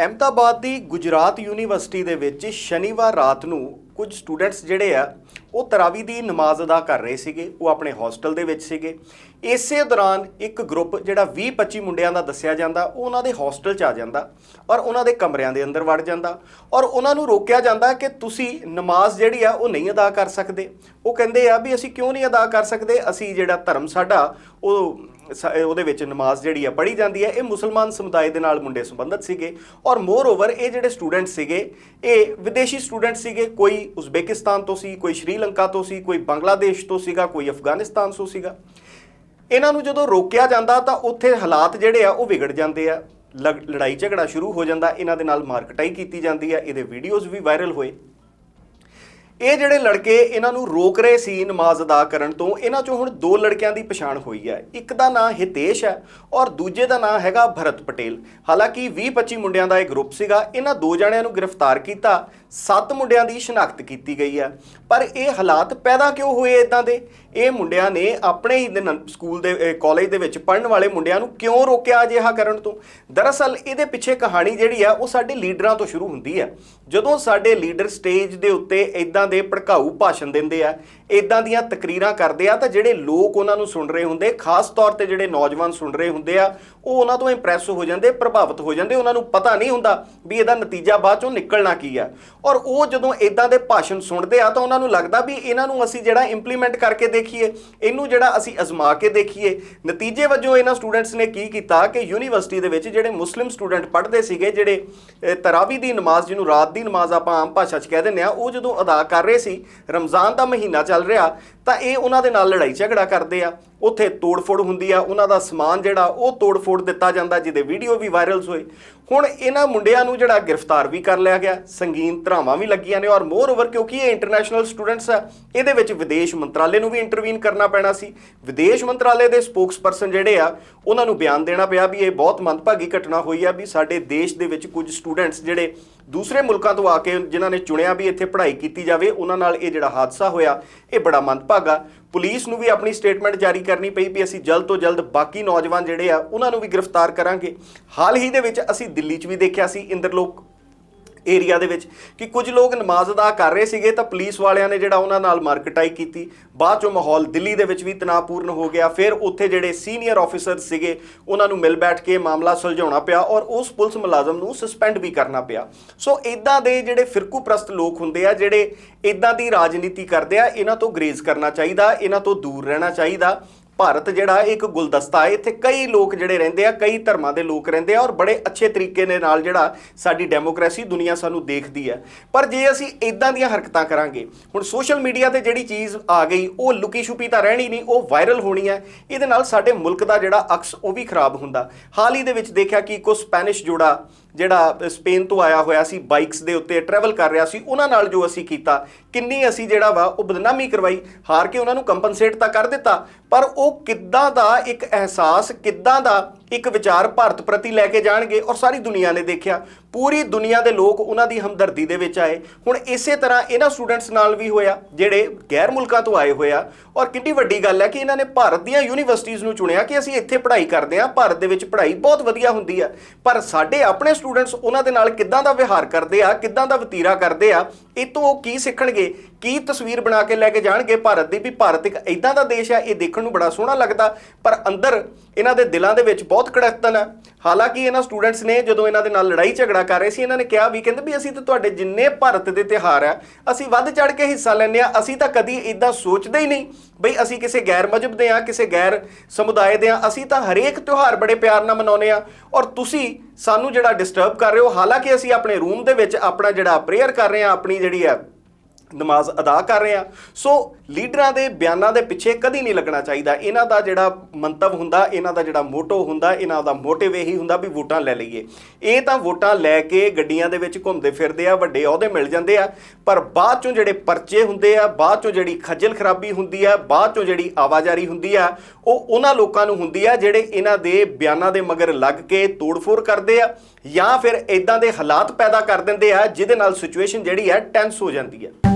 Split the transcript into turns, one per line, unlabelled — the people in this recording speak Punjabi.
ਅਹਿਮਦਾਬਾਦ ਦੀ ਗੁਜਰਾਤ ਯੂਨੀਵਰਸਿਟੀ ਦੇ ਵਿੱਚ ਸ਼ਨੀਵਾਰ ਰਾਤ ਨੂੰ ਕੁਝ ਸਟੂਡੈਂਟਸ ਜਿਹੜੇ ਆ, ਉਹ ਤਰਾਵੀ ਦੀ ਨਮਾਜ਼ ਅਦਾ ਕਰ ਰਹੇ ਸੀਗੇ, ਉਹ ਆਪਣੇ ਹੋਸਟਲ ਦੇ ਵਿੱਚ ਸੀਗੇ। ਇਸੇ ਦੌਰਾਨ ਇੱਕ ਗਰੁੱਪ ਜਿਹੜਾ 20-25 ਮੁੰਡਿਆਂ ਦਾ ਦੱਸਿਆ ਜਾਂਦਾ, ਉਹ ਉਹਨਾਂ ਦੇ ਹੋਸਟਲ 'ਚ ਆ ਜਾਂਦਾ ਔਰ ਉਹਨਾਂ ਦੇ ਕਮਰਿਆਂ ਦੇ ਅੰਦਰ ਵੜ ਜਾਂਦਾ ਔਰ ਉਹਨਾਂ ਨੂੰ ਰੋਕਿਆ ਜਾਂਦਾ ਕਿ ਤੁਸੀਂ ਨਮਾਜ਼ ਜਿਹੜੀ ਆ, ਉਹ ਨਹੀਂ ਅਦਾ ਕਰ ਸਕਦੇ। ਉਹ ਕਹਿੰਦੇ ਆ ਵੀ ਅਸੀਂ ਕਿਉਂ ਨਹੀਂ ਅਦਾ ਕਰ ਸਕਦੇ? ਅਸੀਂ ਜਿਹੜਾ ਧਰਮ ਸਾਡਾ, ਉਹ ਸ- ਉਹਦੇ ਵਿੱਚ ਨਮਾਜ਼ ਜਿਹੜੀ ਆ, ਪੜ੍ਹੀ ਜਾਂਦੀ ਹੈ ਇਹ ਮੁਸਲਮਾਨ ਸਮੁਦਾਇ ਦੇ ਨਾਲ ਮੁੰਡੇ ਸੰਬੰਧਿਤ ਸੀਗੇ ਔਰ ਮੋਰ ਓਵਰ ਇਹ ਜਿਹੜੇ ਸਟੂਡੈਂਟ ਸੀਗੇ, ਇਹ ਵਿਦੇਸ਼ੀ ਸਟੂਡੈਂਟ ਸੀਗੇ, ਕੋਈ ਉਜ਼ਬੇਕਿਸਤਾਨ ਤੋਂ ਸੀ, ਕੋਈ ਸ਼੍ਰੀਲੰਕਾ ਤੋਂ ਸੀ, ਕੋਈ ਬੰਗਲਾਦੇਸ਼ ਤੋਂ ਸੀਗਾ, ਕੋਈ ਅਫਗਾਨਿਸਤਾਨ ਤੋਂ ਸੀਗਾ। ਇਹਨਾਂ ਨੂੰ ਜਦੋਂ ਰੋਕਿਆ ਜਾਂਦਾ ਤਾਂ ਉੱਥੇ ਹਾਲਾਤ ਜਿਹੜੇ ਆ ਉਹ ਵਿਗੜ ਜਾਂਦੇ ਆ। ਲੜ- ਲੜਾਈ ਝਗੜਾ ਸ਼ੁਰੂ ਹੋ ਜਾਂਦਾ। ਇਹਨਾਂ ਦੇ ਨਾਲ ਮਾਰਕਟਾਈ ਕੀਤੀ ਜਾਂਦੀ ਆ। ਇਹਦੇ ਵੀਡੀਓਜ਼ ਵੀ ਵਾਇਰਲ ਹੋਏ। ਇਹ ਜਿਹੜੇ ਲੜਕੇ ਇਹਨਾਂ ਨੂੰ ਰੋਕ ਰਹੇ ਸੀ ਨਮਾਜ਼ ਅਦਾ ਕਰਨ ਤੋਂ, ਇਹਨਾਂ ਚੋਂ ਹੁਣ ਦੋ ਲੜਕਿਆਂ ਦੀ ਪਛਾਣ ਹੋਈ ਹੈ। ਇੱਕ ਦਾ ਨਾਂ ਹਿਤੇਸ਼ ਹੈ ਔਰ ਦੂਜੇ ਦਾ ਨਾਂ ਹੈਗਾ ਭਰਤ ਪਟੇਲ। ਹਾਲਾਂਕਿ 20-25 ਮੁੰਡਿਆਂ ਦਾ ਇਹ ਗਰੁੱਪ ਸੀਗਾ। ਇਹਨਾਂ ਦੋ ਜਣਿਆਂ ਨੂੰ ਗ੍ਰਿਫਤਾਰ ਕੀਤਾ, ਸੱਤ ਮੁੰਡਿਆਂ ਦੀ ਸ਼ਨਾਖਤ ਕੀਤੀ ਗਈ ਹੈ। ਪਰ ਇਹ ਹਾਲਾਤ ਪੈਦਾ ਕਿਉਂ ਹੋਏ ਇਦਾਂ ਦੇ? ਇਹ ਮੁੰਡਿਆਂ ਨੇ ਆਪਣੇ ਹੀ ਸਕੂਲ ਦੇ ਕਾਲਜ ਦੇ ਵਿੱਚ ਪੜ੍ਹਨ ਵਾਲੇ ਮੁੰਡਿਆਂ ਨੂੰ ਕਿਉਂ ਰੋਕਿਆ ਅਜਿਹਾ ਕਰਨ ਤੋਂ? ਦਰਅਸਲ ਇਹਦੇ ਪਿੱਛੇ ਕਹਾਣੀ ਜਿਹੜੀ ਆ ਉਹ ਸਾਡੇ ਲੀਡਰਾਂ ਤੋਂ ਸ਼ੁਰੂ ਹੁੰਦੀ ਹੈ। ਜਦੋਂ ਸਾਡੇ ਲੀਡਰ ਸਟੇਜ ਦੇ ਉੱਤੇ ਇਦਾਂ ਦੇ ਭੜਕਾਊ ਭਾਸ਼ਣ ਦਿੰਦੇ ਆ। ਇਦਾਂ ਦੀਆਂ ਤਕਰੀਰਾਂ ਕਰਦੇ ਆ ਤਾਂ ਜਿਹੜੇ ਲੋਕ ਉਹਨਾਂ ਨੂੰ ਸੁਣ ਰਹੇ ਹੁੰਦੇ, ਖਾਸ ਤੌਰ ਤੇ ਜਿਹੜੇ ਨੌਜਵਾਨ ਸੁਣ ਰਹੇ ਹੁੰਦੇ ਆ, ਉਹ ਉਹਨਾਂ ਤੋਂ ਇੰਪ੍ਰੈਸ ਹੋ ਜਾਂਦੇ, ਪ੍ਰਭਾਵਿਤ ਹੋ ਜਾਂਦੇ, ਉਹਨਾਂ ਨੂੰ ਪਤਾ ਨਹੀਂ ਹੁੰਦਾ ਵੀ ਇਹਦਾ ਨਤੀਜਾ ਬਾਅਦ ਚੋਂ ਨਿਕਲਣਾ ਕੀ ਆ। ਔਰ ਉਹ ਜਦੋਂ ਇਦਾਂ ਦੇ ਭਾਸ਼ਣ ਸੁਣਦੇ ਆ ਤਾਂ ਉਹਨਾਂ ਨੂੰ ਲੱਗਦਾ ਵੀ ਇਹਨਾਂ ਨੂੰ ਅਸੀਂ ਜਿਹੜਾ ਇੰਪਲੀਮੈਂਟ ਕਰਕੇ ਦੇਖੀਏ, ਇਹਨੂੰ ਜਿਹੜਾ ਅਸੀਂ ਅਜ਼ਮਾ ਕੇ ਦੇਖੀਏ, ਨਤੀਜੇ ਵਜੋਂ ਇਹਨਾਂ ਸਟੂਡੈਂਟਸ ਨੇ ਕੀ ਕੀਤਾ ਕਿ ਯੂਨੀਵਰਸਿਟੀ ਦੇ ਵਿੱਚ ਜਿਹੜੇ ਮੁਸਲਿਮ ਸਟੂਡੈਂਟ ਪੜ੍ਹਦੇ ਸੀਗੇ, ਜਿਹੜੇ ਤਰਾਵੀ ਦੀ ਨਮਾਜ਼ ਜਿਹਨੂੰ ਰਾਤ ਦੀ ਨਮਾਜ਼ ਆਪਾਂ ਆਮ ਭਾਸ਼ਾ 'ਚ ਕਹਿ ਦਿੰਦੇ ਆ, ਉਹ ਜਦੋਂ ਅਦਾ ਕਰ ਰਹੇ ਸੀ, ਰਮਜ਼ਾਨ ਦਾ ਮਹੀਨਾ ਚੱਲ ਰਿਹਾ, ਤਾਂ ਇਹ ਉਹਨਾਂ ਦੇ ਨਾਲ ਲੜਾਈ ਝਗੜਾ ਕਰਦੇ ਆ। ਉੱਥੇ ਤੋੜਫੋੜ ਹੁੰਦੀ ਆ, ਉਹਨਾਂ ਦਾ ਸਮਾਨ ਜਿਹੜਾ ਉਹ ਤੋੜਫੋੜ ਦਿੱਤਾ ਜਾਂਦਾ, ਜਿਹਦੇ ਵੀਡੀਓ ਵੀ ਵਾਇਰਲਸ ਹੋਏ। ਹੁਣ ਇਹਨਾਂ ਮੁੰਡਿਆਂ ਨੂੰ ਜਿਹੜਾ ਗ੍ਰਿਫਤਾਰ ਵੀ ਕਰ ਲਿਆ ਗਿਆ, ਸੰਗੀਨ ਧਰਾਵਾਂ ਵੀ ਲੱਗੀਆਂ ਨੇ ਔਰ ਮੋਰ ਓਵਰ ਕਿਉਂਕਿ ਇਹ ਇੰਟਰਨੈਸ਼ਨਲ ਸਟੂਡੈਂਟਸ ਆ, ਇਹਦੇ ਵਿੱਚ ਵਿਦੇਸ਼ ਮੰਤਰਾਲੇ ਨੂੰ ਵੀ ਇੰਟਰਵੀਨ ਕਰਨਾ ਪੈਣਾ ਸੀ। ਵਿਦੇਸ਼ ਮੰਤਰਾਲੇ ਦੇ ਸਪੋਕਸਪਰਸਨ ਜਿਹੜੇ ਆ, ਉਹਨਾਂ ਨੂੰ ਬਿਆਨ ਦੇਣਾ ਪਿਆ ਵੀ ਇਹ ਬਹੁਤ ਮੰਦਭਾਗੀ ਘਟਨਾ ਹੋਈ ਆ ਵੀ ਸਾਡੇ ਦੇਸ਼ ਦੇ ਵਿੱਚ ਕੁਝ ਸਟੂਡੈਂਟਸ ਜਿਹੜੇ ਦੂਸਰੇ ਮੁਲਕਾਂ ਤੋਂ ਆ ਕੇ ਜਿਨ੍ਹਾਂ ਨੇ ਚੁਣਿਆ ਵੀ ਇੱਥੇ ਪੜ੍ਹਾਈ ਕੀਤੀ ਜਾਵੇ, ਉਹਨਾਂ ਨਾਲ ਇਹ ਜਿਹੜਾ ਹਾਦਸਾ ਹੋਇਆ, ਇਹ ਬੜਾ ਮੰਦਭਾਗਾ। ਪੁਲਿਸ ਨੂੰ ਵੀ ਆਪਣੀ ਸਟੇਟਮੈਂਟ ਜਾਰੀ ਕਰਨੀ ਪਈ ਵੀ ਅਸੀਂ ਜਲਦ ਤੋਂ ਜਲਦ ਬਾਕੀ ਨੌਜਵਾਨ ਜਿਹੜੇ ਆ, ਉਹਨਾਂ ਨੂੰ ਵੀ ਗ੍ਰਿਫਤਾਰ ਕਰਾਂਗੇ। ਹਾਲ ਹੀ ਦੇ ਵਿੱਚ ਅਸੀਂ ਦਿੱਲੀ 'ਚ ਵੀ ਦੇਖਿਆ ਸੀ, ਇੰਦਰਲੋਕ ਏਰੀਆ ਦੇ ਵਿੱਚ ਕਿ ਕੁਝ ਲੋਕ ਨਮਾਜ਼ ਅਦਾ ਕਰ ਰਹੇ ਸੀਗੇ ਤਾਂ ਪੁਲਿਸ ਵਾਲਿਆਂ ਨੇ ਜਿਹੜਾ ਉਹਨਾਂ ਨਾਲ ਮਾਰਕਟਾਈ ਕੀਤੀ। ਬਾਅਦ ਚੋਂ ਮਾਹੌਲ ਦਿੱਲੀ ਦੇ ਵਿੱਚ ਵੀ ਤਣਾਅਪੂਰਨ ਹੋ ਗਿਆ। ਫਿਰ ਉੱਥੇ ਜਿਹੜੇ ਸੀਨੀਅਰ ਆਫੀਸਰ ਸੀਗੇ, ਉਹਨਾਂ ਨੂੰ ਮਿਲ ਬੈਠ ਕੇ ਮਾਮਲਾ ਸੁਲਝਾਉਣਾ ਪਿਆ ਔਰ ਉਸ ਪੁਲਿਸ ਮੁਲਾਜ਼ਮ ਨੂੰ ਸਸਪੈਂਡ ਵੀ ਕਰਨਾ ਪਿਆ। ਸੋ ਇਦਾਂ ਦੇ ਜਿਹੜੇ ਫਿਰਕੂ ਪ੍ਰਸਤ ਲੋਕ ਹੁੰਦੇ ਆ, ਜਿਹੜੇ ਇਦਾਂ ਦੀ ਰਾਜਨੀਤੀ ਕਰਦੇ ਆ, ਇਹਨਾਂ ਤੋਂ ਗਰੇਜ਼ ਕਰਨਾ ਚਾਹੀਦਾ, ਇਹਨਾਂ ਤੋਂ ਦੂਰ ਰਹਿਣਾ ਚਾਹੀਦਾ। ਭਾਰਤ ਜਿਹੜਾ ਇੱਕ ਗੁਲਦਸਤਾ ਹੈ, ਇੱਥੇ ਕਈ ਲੋਕ ਜਿਹੜੇ ਰਹਿੰਦੇ ਆ, ਕਈ ਧਰਮਾਂ ਦੇ ਲੋਕ ਰਹਿੰਦੇ ਆ ਔਰ ਬੜੇ ਅੱਛੇ ਤਰੀਕੇ ਦੇ ਨਾਲ ਜਿਹੜਾ ਸਾਡੀ ਡੈਮੋਕ੍ਰੇਸੀ ਦੁਨੀਆ ਸਾਨੂੰ ਦੇਖਦੀ ਹੈ। ਪਰ ਜੇ ਅਸੀਂ ਇਦਾਂ ਦੀਆਂ ਹਰਕਤਾਂ ਕਰਾਂਗੇ, ਹੁਣ ਸੋਸ਼ਲ ਮੀਡੀਆ ਤੇ ਜਿਹੜੀ ਚੀਜ਼ ਆ ਗਈ, ਉਹ ਲੁਕੀ ਛੁਪੀ ਤਾਂ ਰਹਿਣੀ ਨਹੀਂ, ਉਹ ਵਾਇਰਲ ਹੋਣੀ ਹੈ, ਇਹਦੇ ਨਾਲ ਸਾਡੇ ਮੁਲਕ ਦਾ ਜਿਹੜਾ ਅਕਸ ਉਹ ਵੀ ਖਰਾਬ ਹੁੰਦਾ। ਹਾਲ ਹੀ ਦੇ ਵਿੱਚ ਦੇਖਿਆ ਕਿ ਕੋ ਸਪੈਨਿਸ਼ ਜੋੜਾ ਜਿਹੜਾ ਸਪੇਨ ਤੋਂ ਆਇਆ ਹੋਇਆ ਸੀ, ਬਾਈਕਸ ਦੇ ਉੱਤੇ ਟਰੈਵਲ ਕਰ ਰਿਹਾ ਸੀ, ਉਹਨਾਂ ਨਾਲ ਜੋ ਅਸੀਂ ਕੀਤਾ ਕਿੰਨੀ ਅਸੀਂ ਜਿਹੜਾ ਵਾ ਉਹ ਬਦਨਾਮੀ ਕਰਵਾਈ, ਹਾਰ ਕੇ ਉਹਨਾਂ ਨੂੰ ਕੰਪਨਸੇਟ ਤਾਂ ਕਰ ਦਿੱਤਾ, ਪਰ ਉਹ ਕਿੱਦਾਂ ਦਾ ਇੱਕ ਅਹਿਸਾਸ, ਕਿੱਦਾਂ ਦਾ ਇੱਕ ਵਿਚਾਰ ਭਾਰਤ ਪ੍ਰਤੀ ਲੈ ਕੇ ਜਾਣਗੇ ਔਰ ਸਾਰੀ ਦੁਨੀਆ ਨੇ ਦੇਖਿਆ। ਪੂਰੀ ਦੁਨੀਆ ਦੇ ਲੋਕ ਉਹਨਾਂ ਦੀ ਹਮਦਰਦੀ ਦੇ ਵਿੱਚ ਆਏ। ਹੁਣ ਇਸੇ ਤਰ੍ਹਾਂ ਇਹਨਾਂ ਸਟੂਡੈਂਟਸ ਨਾਲ ਵੀ ਹੋਇਆ, ਜਿਹੜੇ ਗੈਰ ਮੁਲਕਾਂ ਤੋਂ ਆਏ ਹੋਏ ਆ। ਔਰ ਕਿੰਨੀ ਵੱਡੀ ਗੱਲ ਹੈ ਕਿ ਇਹਨਾਂ ਨੇ ਭਾਰਤ ਦੀਆਂ ਯੂਨੀਵਰਸਿਟੀਆਂ ਨੂੰ ਚੁਣਿਆ ਕਿ ਅਸੀਂ ਇੱਥੇ ਪੜ੍ਹਾਈ ਕਰਦੇ ਹਾਂ, ਭਾਰਤ ਦੇ ਵਿੱਚ ਪੜ੍ਹਾਈ ਬਹੁਤ ਵਧੀਆ ਹੁੰਦੀ ਆ। ਪਰ ਸਾਡੇ ਆਪਣੇ ਸਟੂਡੈਂਟਸ ਉਹਨਾਂ ਦੇ ਨਾਲ ਕਿੱਦਾਂ ਦਾ ਵਿਹਾਰ ਕਰਦੇ ਆ, ਕਿੱਦਾਂ ਦਾ ਵਤੀਰਾ ਕਰਦੇ ਆ, ਇਹ ਤੋਂ ਉਹ ਕੀ ਸਿੱਖਣਗੇ, ਕੀ ਤਸਵੀਰ ਬਣਾ ਕੇ ਲੈ ਕੇ ਜਾਣਗੇ ਭਾਰਤ ਦੀ ਵੀ ਭਾਰਤ ਇੱਕ ਇਦਾਂ ਦਾ ਦੇਸ਼ ਹੈ ਇਹ ਦੇਖਣ ਨੂੰ ਬੜਾ ਸੋਹਣਾ ਲੱਗਦਾ। ਪਰ ਅੰਦਰ ਇਹਨਾਂ ਦੇ ਦਿਲਾਂ ਦੇ ਵਿੱਚ ਬਹੁਤ ਕੜਕਤਨ ਆ। ਹਾਲਾਂਕਿ ਇਹਨਾਂ ਸਟੂਡੈਂਟਸ ਨੇ ਜਦੋਂ ਇਹਨਾਂ ਦੇ ਨਾਲ ਲੜਾਈ ਝਗੜਾ ਕਰ ਰਹੇ ਸੀ, ਇਹਨਾਂ ਨੇ ਕਿਹਾ ਵੀ, ਕਹਿੰਦੇ ਵੀ ਅਸੀਂ ਤਾਂ ਤੁਹਾਡੇ ਜਿੰਨੇ ਭਾਰਤ ਦੇ ਤਿਹਾਰ ਆ, ਅਸੀਂ ਵੱਧ ਚੜ ਕੇ ਹਿੱਸਾ ਲੈਂਦੇ ਆ ਅਸੀਂ ਤਾਂ ਕਦੀ ਇਦਾਂ ਸੋਚਦੇ ਹੀ ਨਹੀਂ ਬਈ ਅਸੀਂ ਕਿਸੇ ਗੈਰ ਮਜਹਬ ਦੇ ਆ ਕਿਸੇ ਗੈਰ ਸਮੁਦਾਇ ਦੇ ਆ ਅਸੀਂ ਤਾਂ ਹਰੇਕ ਤਿਉਹਾਰ ਬੜੇ ਪਿਆਰ ਨਾਲ ਮਨਾਉਂਦੇ ਆ ਔਰ ਤੁਸੀਂ ਸਾਨੂੰ ਜਿਹੜਾ ਡਿਸਟਰਬ ਕਰ ਰਹੇ ਹੋ, ਹਾਲਾਂਕਿ ਅਸੀਂ ਆਪਣੇ ਰੂਮ ਦੇ ਵਿੱਚ ਆਪਣਾ ਜਿਹੜਾ ਪ੍ਰੇਅਰ ਕਰ ਰਹੇ ਆ ਆਪਣੀ ਜਿਹੜੀ ਹੈ ਨਮਾਜ਼ ਅਦਾ ਕਰ ਰਹੇ ਆ ਸੋ ਲੀਡਰਾਂ ਦੇ ਬਿਆਨਾਂ ਦੇ ਪਿੱਛੇ ਕਦੀ ਨਹੀਂ ਲੱਗਣਾ ਚਾਹੀਦਾ। ਇਹਨਾਂ ਦਾ ਜਿਹੜਾ ਮੰਤਵ ਹੁੰਦਾ, ਇਹਨਾਂ ਦਾ ਜਿਹੜਾ ਮੋਟੋ ਹੁੰਦਾ, ਇਹਨਾਂ ਦਾ ਮੋਟਿਵ ਇਹੀ ਹੁੰਦਾ ਵੀ ਵੋਟਾਂ ਲੈ ਲਈਏ। ਇਹ ਤਾਂ ਵੋਟਾਂ ਲੈ ਕੇ ਗੱਡੀਆਂ ਦੇ ਵਿੱਚ ਘੁੰਮਦੇ ਫਿਰਦੇ ਆ, ਵੱਡੇ ਅਹੁਦੇ ਮਿਲ ਜਾਂਦੇ ਆ, ਪਰ ਬਾਅਦ ਚੋਂ ਜਿਹੜੇ ਪਰਚੇ ਹੁੰਦੇ ਆ, ਬਾਅਦ ਚੋਂ ਜਿਹੜੀ ਖੱਜਲ ਖਰਾਬੀ ਹੁੰਦੀ ਆ, ਬਾਅਦ ਚੋਂ ਜਿਹੜੀ ਆਵਾਜ਼ਾਰੀ ਹੁੰਦੀ ਆ, ਉਹ ਉਹਨਾਂ ਲੋਕਾਂ ਨੂੰ ਹੁੰਦੀ ਆ ਜਿਹੜੇ ਇਹਨਾਂ ਦੇ ਬਿਆਨਾਂ ਦੇ ਮਗਰ ਲੱਗ ਕੇ ਤੋੜਫੋੜ ਕਰਦੇ ਆ ਜਾਂ ਫਿਰ ਇਦਾਂ ਦੇ ਹਾਲਾਤ ਪੈਦਾ ਕਰ ਦਿੰਦੇ ਆ, ਜਿਹਦੇ ਨਾਲ ਸਿਚੁਏਸ਼ਨ ਜਿਹੜੀ ਆ ਟੈਂਸ ਹੋ ਜਾਂਦੀ ਆ।